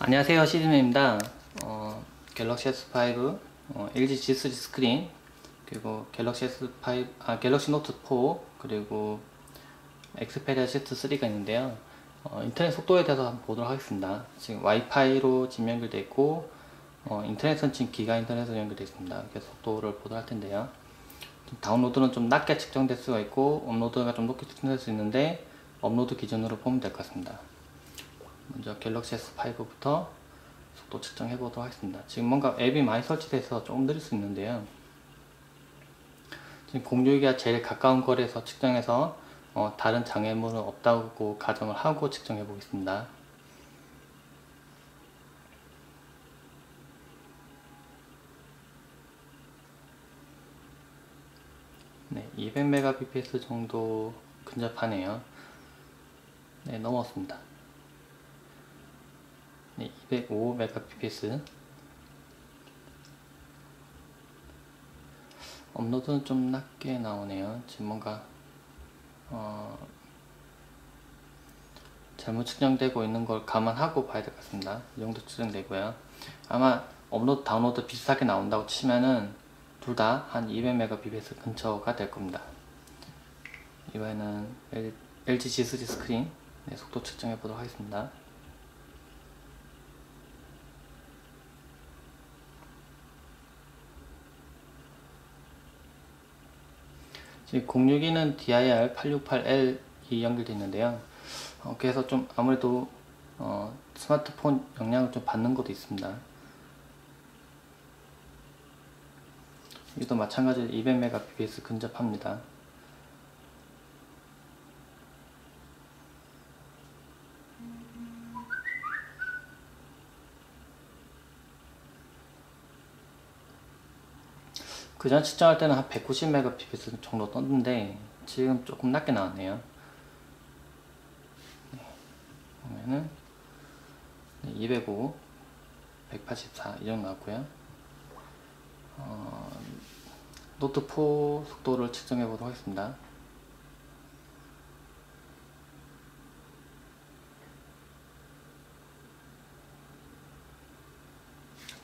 안녕하세요 시즈맨입니다. 어, 갤럭시 S5 어, LG G3 스크린 그리고 갤럭시 S5 아 갤럭시 노트 4 그리고 엑스페리아 Z3가 있는데요. 어, 인터넷 속도에 대해서 한번 보도록 하겠습니다. 지금 와이파이로 지금 연결되어 있고 어, 인터넷은 지금 기가 인터넷으로 연결되어 있습니다. 그래서 속도를 보도록 할 텐데요. 다운로드는 좀 낮게 측정될 수가 있고 업로드가 좀 높게 측정될 수 있는데 업로드 기준으로 보면 될 것 같습니다 먼저 갤럭시 S5부터 속도 측정해 보도록 하겠습니다. 지금 뭔가 앱이 많이 설치돼서 조금 느릴 수 있는데요. 지금 공유기가 제일 가까운 거리에서 측정해서 어, 다른 장애물은 없다고 가정을 하고 측정해 보겠습니다. 네, 200mbps 정도 근접하네요. 네, 넘었습니다. 네, 205mbps 업로드는 좀 낮게 나오네요. 지금 뭔가 어, 잘못 측정되고 있는 걸 감안하고 봐야 될 것 같습니다. 이 정도 측정되고요. 아마 업로드 다운로드 비슷하게 나온다고 치면은 둘 다 한 200mbps 근처가 될 겁니다. 이번에는 LG G3 스크린. 네, 속도 측정해 보도록 하겠습니다 지금 062는 DIR 868L이 연결되어 있는데요. 어, 그래서 좀 아무래도 어, 스마트폰 영향을 좀 받는 것도 있습니다. 이것도 마찬가지로 200mbps 근접합니다. 그전 측정할 때는 한 190mbps 정도 떴는데 지금 조금 낮게 나왔네요. 네. 보면은 205 184 이 정도 나왔고요. 어, 노트4 속도를 측정해 보도록 하겠습니다.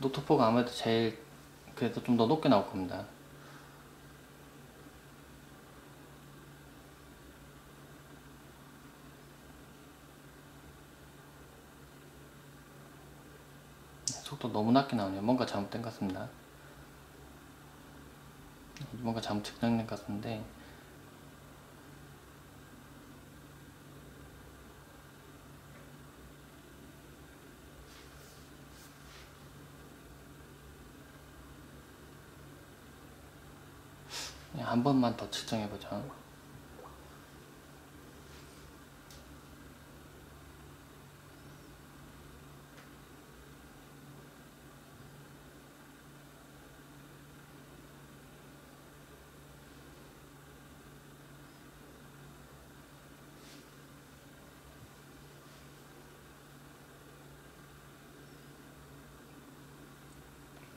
노트4가 아무래도 제일 그래도 좀더 높게 나올 겁니다. 속도 너무 낮게 나오네요. 뭔가 잘못된 것 같습니다. 뭔가 잘못 측정된 것 같은데 한 번만 더 측정해보죠.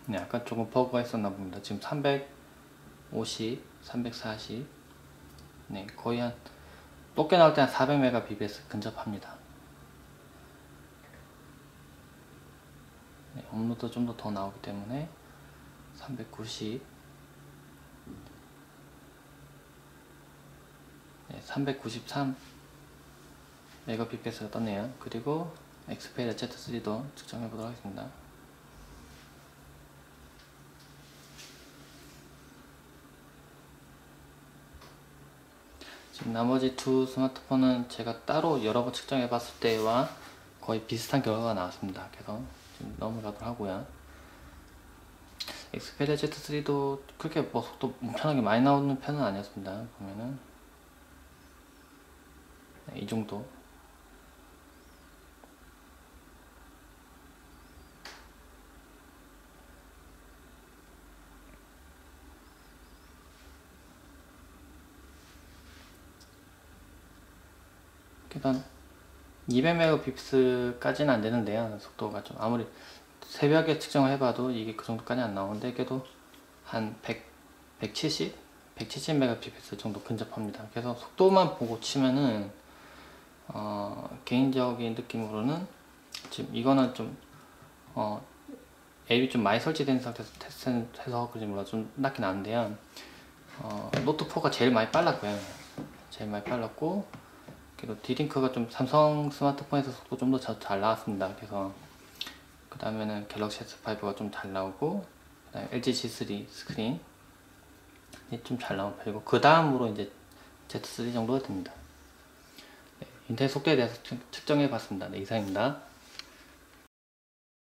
네, 약간 조금 버그가 있었나 봅니다. 지금 350 340 네, 거의 한 높게 나올 때한 400mbps 근접합니다. 네, 업로드 좀 더 더 나오기 때문에 390 네, 393 메가피스가 떴네요. 그리고 엑스페리아 Z3도 측정해 보도록 하겠습니다. 지금 나머지 두 스마트폰은 제가 따로 여러 번 측정해 봤을 때와 거의 비슷한 결과가 나왔습니다. 그래서 지금 넘어가도록 하고요. 엑스페리아 Z3도 그렇게 뭐 속도 엄청나게 많이 나오는 편은 아니었습니다. 보면은 네, 이 정도 일단 200mbps까지는 안 되는데요 속도가 좀 아무리 새벽에 측정을 해봐도 이게 그 정도까지 안 나오는데 그래도 한 100, 170? 170mbps 정도 근접합니다 그래서 속도만 보고 치면은 어, 개인적인 느낌으로는 지금 이거는 좀 어, 앱이 좀 많이 설치된 상태에서 테스트해서 그런지 몰라 좀 낮게 나는데요. 어, 노트 4가 제일 많이 빨랐고요. 제일 많이 빨랐고 그리고 디링크가 좀 삼성 스마트폰에서 속도 좀 더 잘 나왔습니다. 그래서 그 다음에는 갤럭시 S5가 좀 잘 나오고 그다음에 LG G3 스크린 좀 잘 나온 편이고 그 다음으로 이제 Z3 정도가 됩니다. 네, 인터넷 속도에 대해서 측- 측정해 봤습니다. 네, 이상입니다.